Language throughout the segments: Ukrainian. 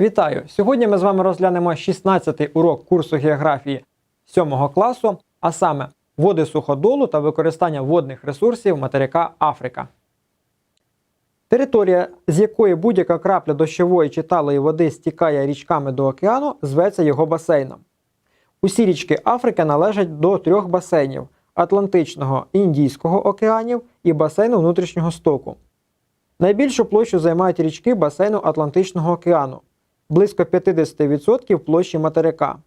Вітаю! Сьогодні ми з вами розглянемо 16-й урок курсу географії 7 класу, а саме води суходолу та використання водних ресурсів материка Африка. Територія, з якої будь-яка крапля дощової чи талої води стікає річками до океану, зветься його басейном. Усі річки Африки належать до трьох басейнів Атлантичного Індійського океанів і басейну внутрішнього стоку. Найбільшу площу займають річки басейну Атлантичного океану близько 50% площі материка.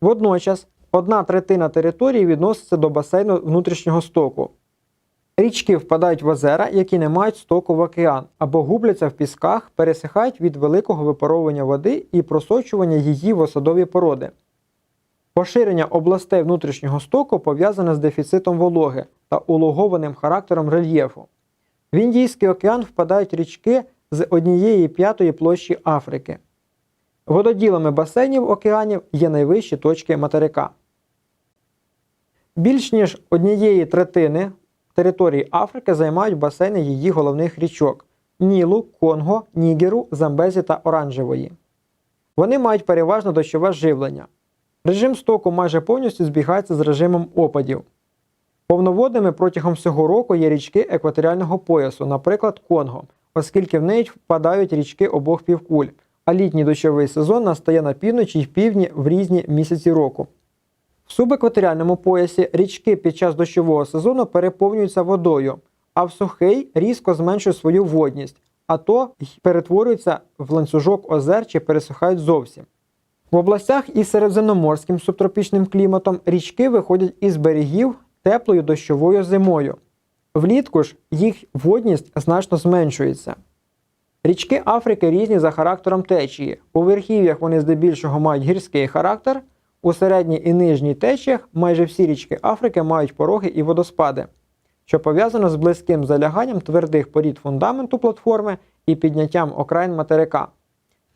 Водночас одна третина території відноситься до басейну внутрішнього стоку. Річки впадають в озера, які не мають стоку в океан, або губляться в пісках, пересихають від великого випаровування води і просочування її в осадові породи. Поширення областей внутрішнього стоку пов'язане з дефіцитом вологи та улогованим характером рельєфу. В Індійський океан впадають річки з однієї п'ятої площі Африки. Вододілами басейнів океанів є найвищі точки материка. Більш ніж однієї третини території Африки займають басейни її головних річок Нілу, Конго, Нігеру, Замбезі та Оранжевої. Вони мають переважно дощове живлення. Режим стоку майже повністю збігається з режимом опадів. Повноводними протягом всього року є річки екваторіального поясу, наприклад, Конго, оскільки в неї впадають річки обох півкуль, а літній дощовий сезон настає на півночі й півдні в різні місяці року. В субекваторіальному поясі річки під час дощового сезону переповнюються водою, а в сухий різко зменшують свою водність, а то й перетворюються в ланцюжок озер чи пересихають зовсім. В областях із середземноморським субтропічним кліматом річки виходять із берегів теплою дощовою зимою. Влітку ж їх водність значно зменшується. Річки Африки різні за характером течії. У верхів'ях вони здебільшого мають гірський характер, у середній і нижній течіях майже всі річки Африки мають пороги і водоспади, що пов'язано з близьким заляганням твердих порід фундаменту платформи і підняттям окраїн материка.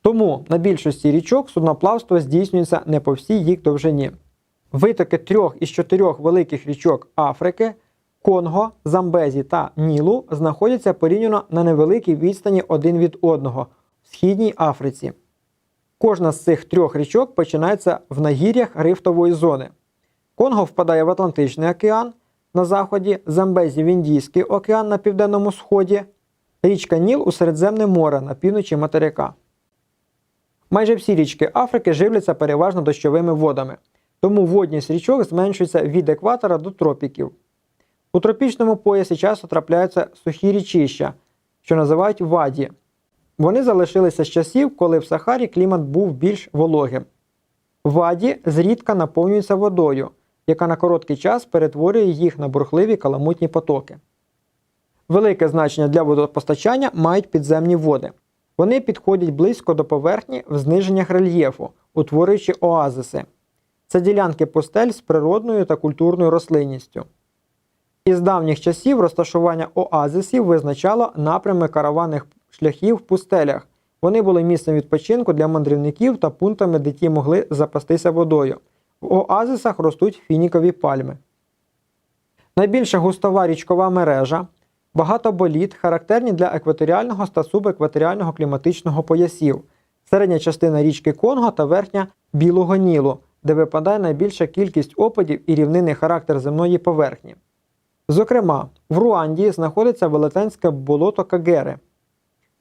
Тому на більшості річок судноплавство здійснюється не по всій їх довжині. Витоки трьох із чотирьох великих річок Африки Конго, Замбезі та Нілу знаходяться порівняно на невеликій відстані один від одного в Східній Африці. Кожна з цих трьох річок починається в нагір'ях рифтової зони. Конго впадає в Атлантичний океан на заході, Замбезі в Індійський океан на південному сході, річка Ніл у Середземне море на півночі материка. Майже всі річки Африки живляться переважно дощовими водами, тому водність річок зменшується від екватора до тропіків. У тропічному поясі часто трапляються сухі річища, що називають ваді. Вони залишилися з часів, коли в Сахарі клімат був більш вологим. Ваді зрідка наповнюються водою, яка на короткий час перетворює їх на бурхливі каламутні потоки. Велике значення для водопостачання мають підземні води. Вони підходять близько до поверхні в зниженнях рельєфу, утворюючи оазиси. Це ділянки пустель з природною та культурною рослинністю. Із давніх часів розташування оазисів визначало напрями караванних шляхів в пустелях. Вони були місцем відпочинку для мандрівників та пунктами, де ті могли запастися водою. В оазисах ростуть фінікові пальми. Найбільша густова річкова мережа, багато боліт, характерні для екваторіального та субекваторіального кліматичного поясів, середня частина річки Конго та верхня Білого Нілу, де випадає найбільша кількість опадів і рівнинний характер земної поверхні. Зокрема, в Руанді знаходиться велетенське болото Кагери.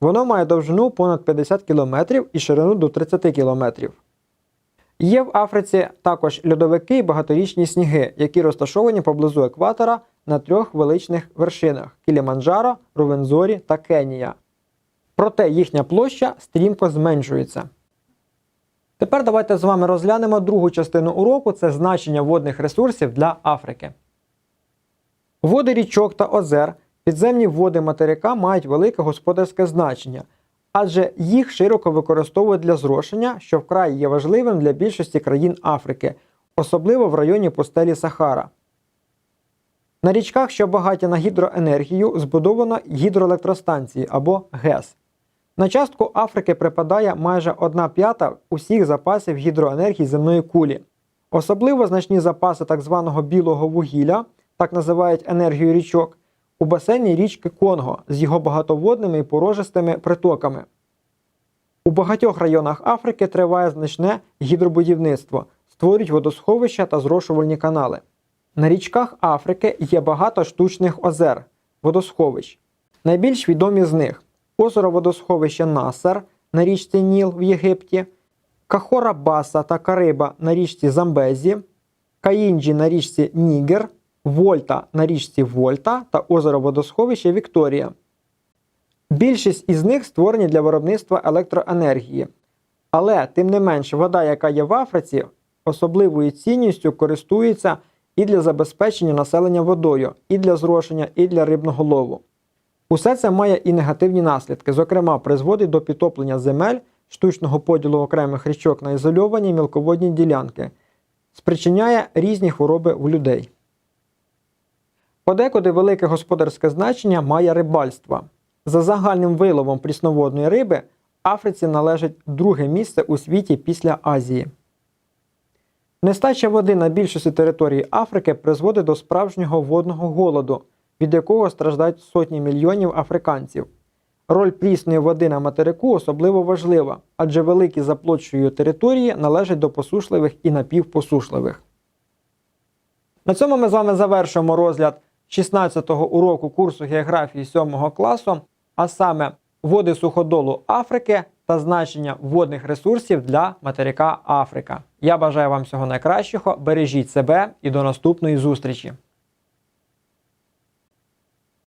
Воно має довжину понад 50 км і ширину до 30 км. Є в Африці також льодовики і багаторічні сніги, які розташовані поблизу екватора на трьох величних вершинах Кіліманджаро, Рувензорі та Кенія. Проте їхня площа стрімко зменшується. Тепер давайте з вами розглянемо другу частину уроку це значення водних ресурсів для Африки. Води річок та озер, підземні води материка мають велике господарське значення, адже їх широко використовують для зрошення, що вкрай є важливим для більшості країн Африки, особливо в районі пустелі Сахара. На річках, що багаті на гідроенергію, збудовано гідроелектростанції або ГЕС. На частку Африки припадає майже 1 п'ята усіх запасів гідроенергії земної кулі. Особливо значні запаси так званого білого вугілля так називають енергію річок, у басейні річки Конго з його багатоводними і порожистими притоками. У багатьох районах Африки триває значне гідробудівництво, створюють водосховища та зрошувальні канали. На річках Африки є багато штучних озер, водосховищ. Найбільш відомі з них озеро водосховище Насер на річці Ніл в Єгипті, Кахора Баса та Кариба на річці Замбезі, Каїнджі на річці Нігер, Вольта на річці Вольта та озеро водосховище Вікторія. Більшість із них створені для виробництва електроенергії. Але, тим не менш, вода, яка є в Африці, особливою цінністю користується і для забезпечення населення водою, і для зрошення, і для рибного лову. Усе це має і негативні наслідки, зокрема, призводить до підтоплення земель, штучного поділу окремих річок на ізольовані мілководні ділянки, спричиняє різні хвороби у людей. Подекуди велике господарське значення має рибальство. За загальним виловом прісноводної риби Африці належить друге місце у світі після Азії. Нестача води на більшості території Африки призводить до справжнього водного голоду, від якого страждають сотні мільйонів африканців. Роль прісної води на материку особливо важлива, адже великі за площею території належать до посушливих і напівпосушливих. На цьому ми з вами завершуємо розгляд 16-го уроку курсу географії 7 класу, а саме води суходолу Африки та значення водних ресурсів для материка Африка. Я бажаю вам всього найкращого, бережіть себе і до наступної зустрічі!